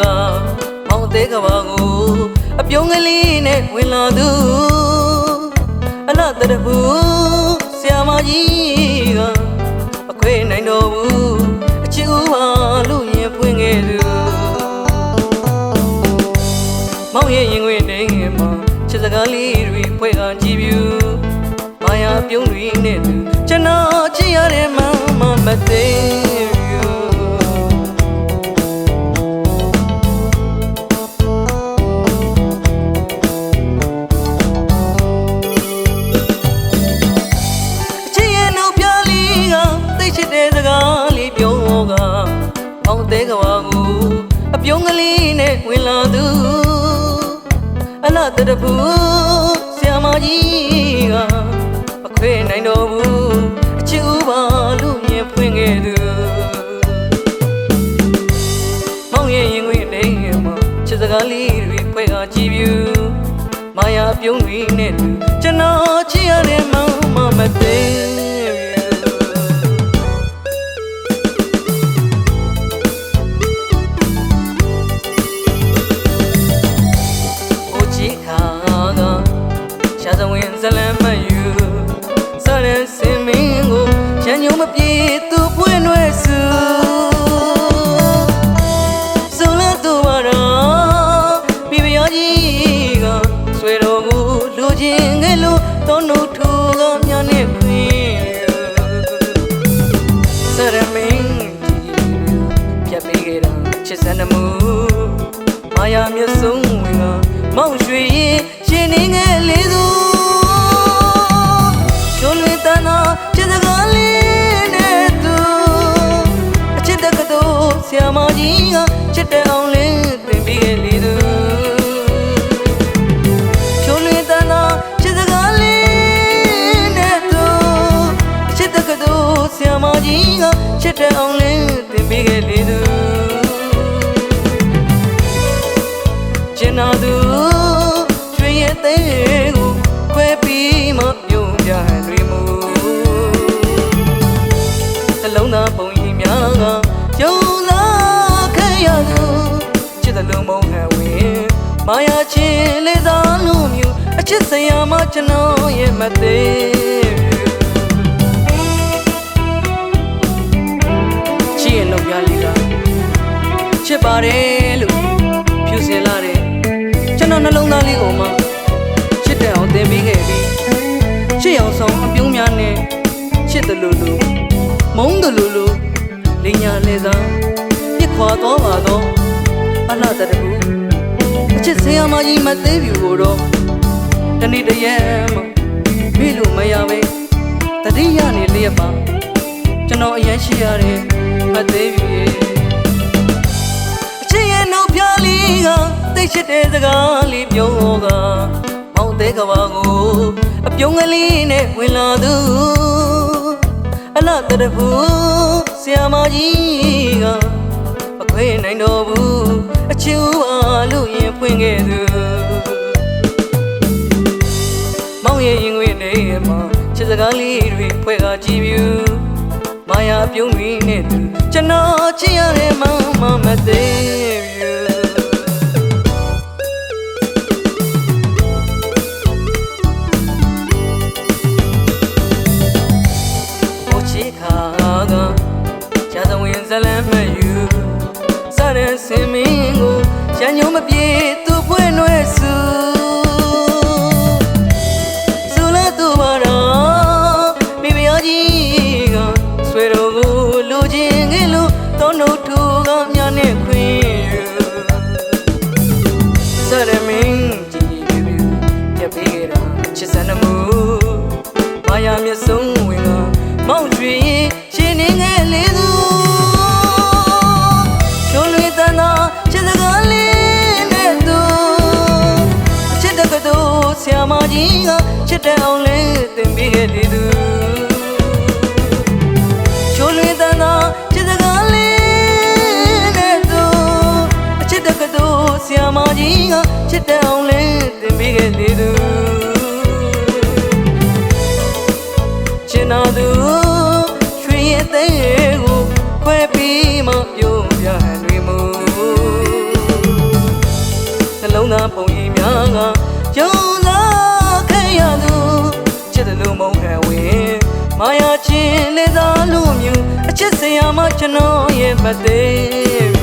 ကားလေးပြောကမောင်သေးကဘာကိုအပြုံးကလေးနဲ့ဝင်လာသူအလားတရဘူးဆရာမကြီးကအခွေနိုင်တော်ဘူးအချစ်ဦးပါလို့ရင်ဖွင့်ခဲ့သူမောင်ရဲ့ရင်ခွင်နေမှာချစ်စကားလေးတွေဖွဲ့ကကြည့်ပြူမာယာပြုံးတွေနဲ့သူကျွန်တော်ချစ်ရတဲ့မမမသေး ပေါင်းသေးကဘာကိုအပြုံးကလေးနဲ့ဝင်လာသူအလားတရဘူးဆရာမကြီးကအခွေနိုင်တော်ဘူးအချစ်ဥပါလို့မြင်ဖွင့်ခဲ့သူမောင်ရဲ့ရင်ခွင်နေမှာချစ်စကားလေးတွေဖွဲ့ကကြည့်ပြူမာယာပြုံးတွေနဲ့သူကျွန်တော်ချစ်ရတဲ့မောင်မမသေး ဇလံမယူစရယ်စင်မင်းကိုရန်ညုံမပြေသူပွင့်ွယ်စုစုံလသူပါတော့မိဖုရားကြီးကဆွေတော်ကိုလူချင်းငယ်လို့တောနှုတ်ထူ တနာချစ်စကားလေးနဲ့သူအချစ်တကတော်ဆရာမကြီးကချစ်တဲ့အောင်လေးသင်ပြီးခဲ့လေသူချိုးလွေတနာချစ်စကားလေးနဲ့သူအချစ်တကတော်ဆရာမကြီးကချစ်တဲ့အောင် လုံးသားပုံရိပ်များကယုံလာခဲ့ရသူချစ်တဲ့လုံးမုံဟန်ဝင်မာယာချင်းလေးစားလို့မြူအချစ်စရာမကျွန်တော်ရဲ့မသေးချစ်ရဲ့နှုတ်ပြလေးကချစ်ပါတယ်လို့ဖြူစင်လာတယ်ကျွန်တော်နှလုံးသားလေးကိုမှချစ်တဲ့အောင်သင်ပေးခဲ့ပြီးချစ်အောင်ဆောင်အပြုံးများနဲ့ချစ်တယ်လို့လို့ မုန်းတယ်လို့လို့လင်ညာလေသာပြစ်ခွာသွားပါတော့အလားတတူအချစ်ဆေးရမကြီးမသေးဘူးကိုတော့တနေ့တည်းရဲ့မှမေ့လို့မရပဲတတိယနေလျက်ပါကျွန်တော်အရင်ရှိရတယ်မသေးဘူးရဲ့အချစ်ရဲ့နှုတ်ပြလေးကသိချစ်တဲ့စကားလေးပြောကမောင်သေးကဘာကိုအပြုံးကလေးနဲ့ဝင်လာသူ အလားတရဘူးဆရာမကြီးကအခွေနိုင်တော်ဘူးအချစ်ဦးအားလို့ရင်ဖွင့်ခဲ့သူမောင်ရဲ့ရင်ခွင်နေမှာချစ်စကားလေးတွေဖွဲ့ကကြည့်ပြူမာယာပြုံးပြီးနဲ့သူကျွန်တော်ချစ်ရတဲ့မမမသေး ပြေသူပွင့်ွယ်စုစုလသူပါတော့မိဖုရားကြီးကဆွေတော်ကိုလူချင်းငယ်လို့တောနှုတ်ထူကမြနဲ့ခွင်စရမင်းကြီးပြပြပေးကြတာချစ်စံနမှုမာယာမျက်စုံဝင်ကမောင်ရွှေ ဆရာမကြီးကချစ်တဲ့အောင်လေးသင်ပေးခဲ့လေသူချိုးလွေတနာချစ်စကားလေးနဲ့သူအချစ်တကတော်ဆရာမကြီးကချစ်တဲ့အောင်လေးသင်ပေးခဲ့လေသူချင်တော်သူ မာယာချင်းလေးစားလူမျိုးအချစ်စရာမကျွန်တော်ရဲ့မသေး